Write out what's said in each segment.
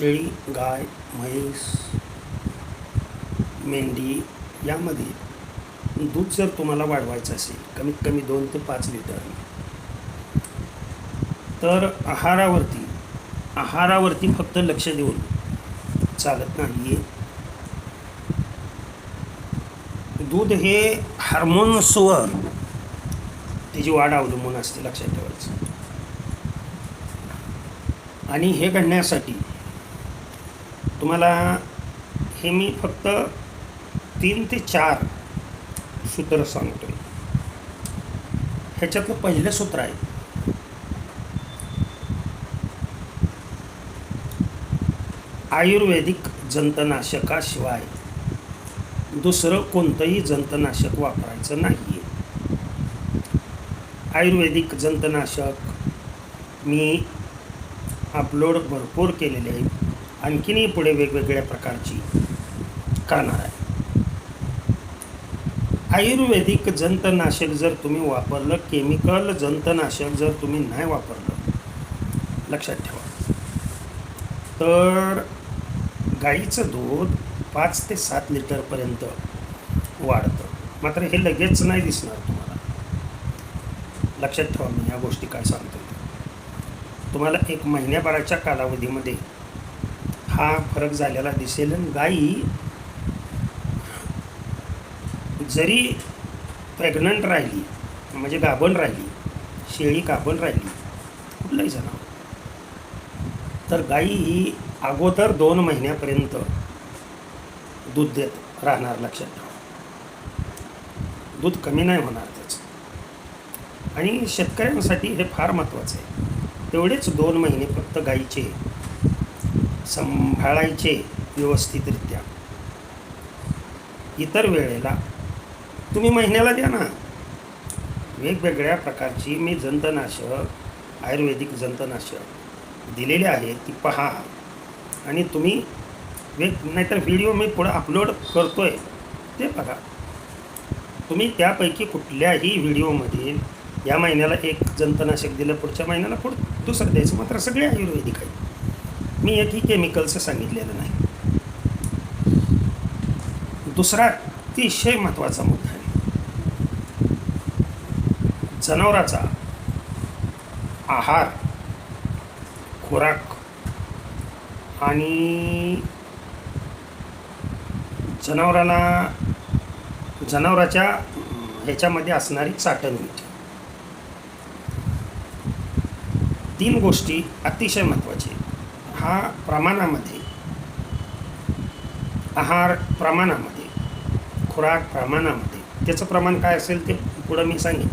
शेळी गाय म्हैस मेंढी यामध्ये दूध जर तुम्हाला वाढवायचं असेल कमीत कमी दोन ते पाच लिटर. तर आहारावरती आहारावरती फक्त लक्ष देऊन चालत नाही दूध हे हार्मोन्सवर त्याची वाढ अवलंबून असते लक्षात ठेवायचं. आणि हे घडण्यासाठी तुम्हाला हे मी फक्त तीन ते चार सूत्र सांगतोय ह्याच्यातलं पहिलं सूत्र आहे. आयुर्वेदिक जंतनाशकाशिवाय दुसरं कोणतंही जंतनाशक वापरायचं नाही आयुर्वेदिक जंतनाशक मी अपलोड भरपूर केलेले आहेत. आणखीनही पुढे वेगवेगळ्या प्रकारची करणार आहे. आयुर्वेदिक जंतनाशक जर तुम्ही वापरलं केमिकल जंतनाशक जर तुम्ही नाही वापरलं लक्षात ठेवा. तर गाईचं दूध पाच ते सात लिटरपर्यंत वाढतं. मात्र हे लगेच नाही दिसणार तुम्हाला. लक्षात ठेवा मी या गोष्टी काय सांगतो तुम्हाला एक महिन्याभराच्या कालावधीमध्ये हा फरक झालेला दिसेल. आणि गाई जरी प्रेग्नंट राहिली म्हणजे गाभण राहिली शेळी गाभण राहिली कुठलंही जनावर. तर गाई ही अगोदर दोन महिन्यापर्यंत दूध देत राहणार लक्षात ठेवा. दूध कमी नाही होणार त्याचं. आणि शेतकऱ्यांसाठी हे फार महत्त्वाचं आहे. तेवढेच दोन महिने फक्त गाईचे सांभाळायचे व्यवस्थितरित्या. इतर वेळेला तुम्ही महिन्याला द्या ना. वेगवेगळ्या प्रकारची मी जंतनाशक आयुर्वेदिक जंतनाशक दिलेले आहे ती पहा. आणि तुम्ही वेग नाहीतर व्हिडिओ मी पुढं अपलोड करतो आहे ते बघा. तुम्ही त्यापैकी कुठल्याही व्हिडिओमध्ये या महिन्याला एक जंतनाशक दिलं पुढच्या महिन्याला पुढं दुसरं द्यायचं. मात्र सगळे आयुर्वेदिक आहे मी एकही केमिकलचं सांगितलेलं नाही. दुसरा अतिशय महत्त्वाचा मुद्दा आहे. जनावराचा आहार खुराक आणि जनावराला जनावराच्या ह्याच्यामध्ये असणारी चाटणमीठ तीन गोष्टी अतिशय महत्त्वाची. हा प्रमाणामध्ये आहार प्रमाणामध्ये खुराक प्रमाणामध्ये त्याचं प्रमाण काय असेल ते पुढं मी सांगेन.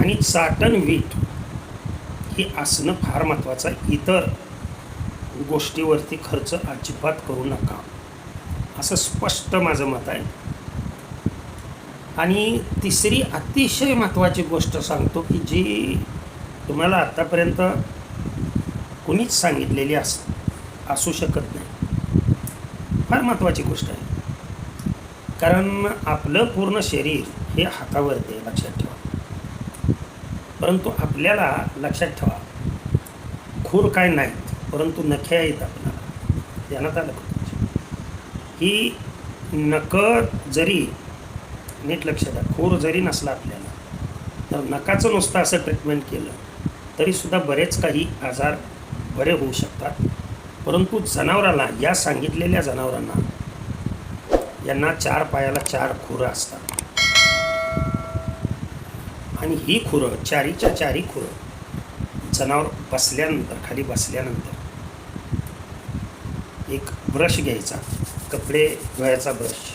आणि चाटण वीट हे असणं फार महत्त्वाचं आहे. इतर गोष्टीवरती खर्च अजिबात करू नका. असं स्पष्ट माझं मत आहे. आणि तिसरी अतिशय महत्त्वाची गोष्ट सांगतो की जी तुम्हाला आत्तापर्यंत कुणीच सांगितलेली अस असू शकत नाही. फार महत्त्वाची गोष्ट आहे. कारण आपलं पूर्ण शरीर हे हातावरती आहे लक्षात ठेवा. परंतु आपल्याला लक्षात ठेवा खूर काय नाहीत परंतु नख्या आहेत आपल्याला. ध्यानात आलं का? ही नकं जरी नीट लक्ष द्या खूर जरी नसला आपल्याला तर नकाचं नुसतं असं ट्रीटमेंट केलं तरीसुद्धा बरेच काही आजार बरे होऊ शकतात. परंतु जनावराला या सांगितलेल्या जनावरांना यांना चार पायाला चार खुरं असतात. आणि ही खुरं चारीच्या चारी खुरं जनावर बसल्यानंतर खाली बसल्यानंतर एक ब्रश घ्यायचा. कपडे धुवायचा ब्रश.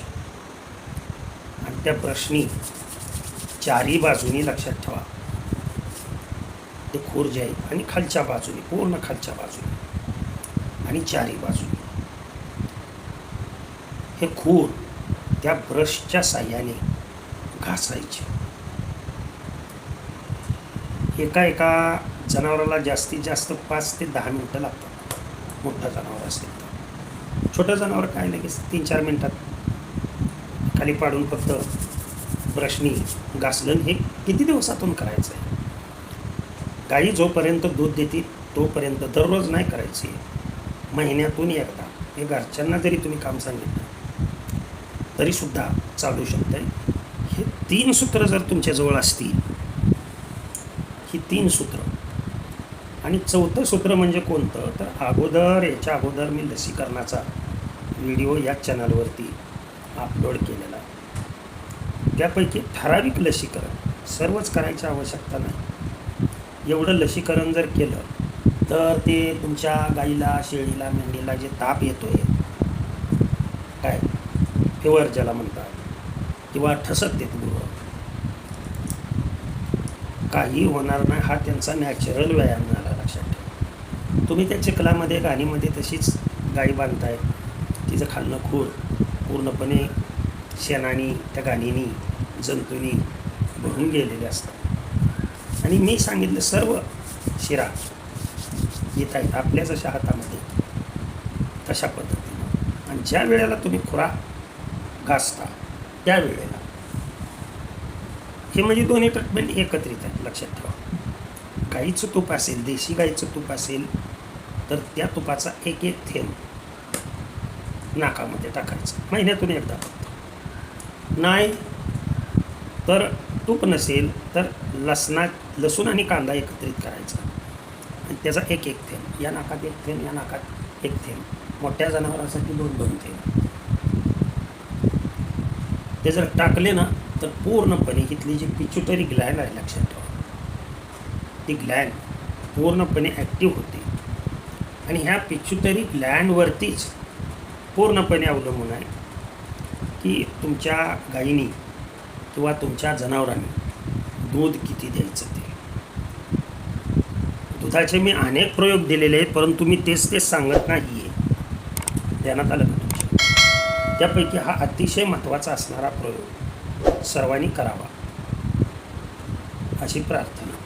आणि त्या ब्रशनी चारी बाजूनी लक्षात ठेवा. ते खूर जे आहे आणि खालच्या बाजूने पूर्ण खालच्या बाजूने आणि चारी बाजूने. हे खूर त्या ब्रशच्या साह्याने घासायचे. एका एका जनावराला जास्तीत जास्त पाच ते दहा मिनटं लागतात. मोठं जनावर असेल तर. छोटं जनावर काय लगेच तीन चार मिनटात खाली पाडून फक्त ब्रशनी घासलं हे किती दिवसातून करायचं आहे? गाई जोपर्यंत दूध देते तोपर्यंत दररोज नाही करायची. महिन्यातून एकदा. हे घरच्यांना जरी तुम्ही काम सांगितलं तरीसुद्धा चालू शकतंय. हे तीन सूत्र जर तुमच्याजवळ असतील ही तीन सूत्र. आणि चौथं सूत्र म्हणजे कोणतं? तर अगोदर याच्या अगोदर मी लसीकरणाचा व्हिडिओ या चॅनलवरती अपलोड केलेला. त्यापैकी ठराविक लसीकरण सर्वच करायची आवश्यकता नाही. एवढं लसीकरण जर केलं तर ते तुमच्या गाईला शेळीला मेंढीला जे ताप येतोय काय? फेवर ज्याला म्हणतात किंवा ठसत येते गृह काही होणार नाही हा त्यांचा नॅचरल व्यायाम झाला लक्षात ठेवा. तुम्ही त्या चिखलामध्ये गाणीमध्ये तशीच गाई बांधताय तिचं खालणं खूर पूर्णपणे शेणानी त्या गाणीनी जंतूनी भरून गेलेले असतात. आणि मी सांगितलं सर्व शिरा येत आहेत आपल्याच अशा हातामध्ये. तशा पद्धतीनं. आणि ज्या वेळेला तुम्ही खुरा घासता त्या वेळेला. हे म्हणजे दोन्ही ट्रीटमेंट एकत्रित आहे लक्षात ठेवा. गाईचं तूप असेल देशी गाईचं तूप असेल तर त्या तुपाचा एक एक थेंब नाकामध्ये टाकायचं. महिन्यातून एकदा फक्त. नाही तर तूप नसेल तर लसणात लसूण आणि कांदा एकत्रित करायचा. आणि त्याचा एक एक थेंब या नाकात एक थेंब या नाकात एक थेंब. मोठ्या जनावरांसाठी दोन दोन थेंब. ते जर टाकले ना तर पूर्णपणे इथली जी पिच्युटरी ग्लॅन आहे लक्षात ठेवा. ती ग्लॅन पूर्णपणे ॲक्टिव्ह होते. आणि ह्या पिच्युटरी ग्लॅनवरतीच पूर्णपणे अवलंबून आहे की तुमच्या गायीनी किंवा तुमच्या जनावरांनी दूध किती द्यायचं ते. बुद्धाचे मी अनेक प्रयोग दिलेले आहेत परंतु मी तेच तेच सांगत नाही आहे ध्यानात आलं का तुमच्या? त्यापैकी हा अतिशय महत्त्वाचा असणारा प्रयोग सर्वांनी करावा. अशी प्रार्थना.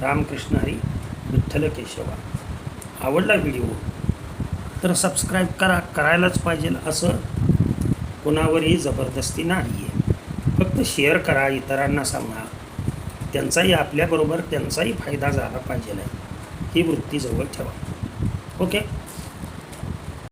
रामकृष्ण हरी विठ्ठल केशवा. आवडला व्हिडिओ तर सबस्क्राईब करा करायलाच पाहिजे असं कोणावरही जबरदस्ती नाही आहे फक्त शेअर करा इतरांना सांगा. त्यांचाही आपल्याबरोबर त्यांचाही फायदा झाला पाहिजे नाही. ही वृत्ती जवळ ठेवा. ओके?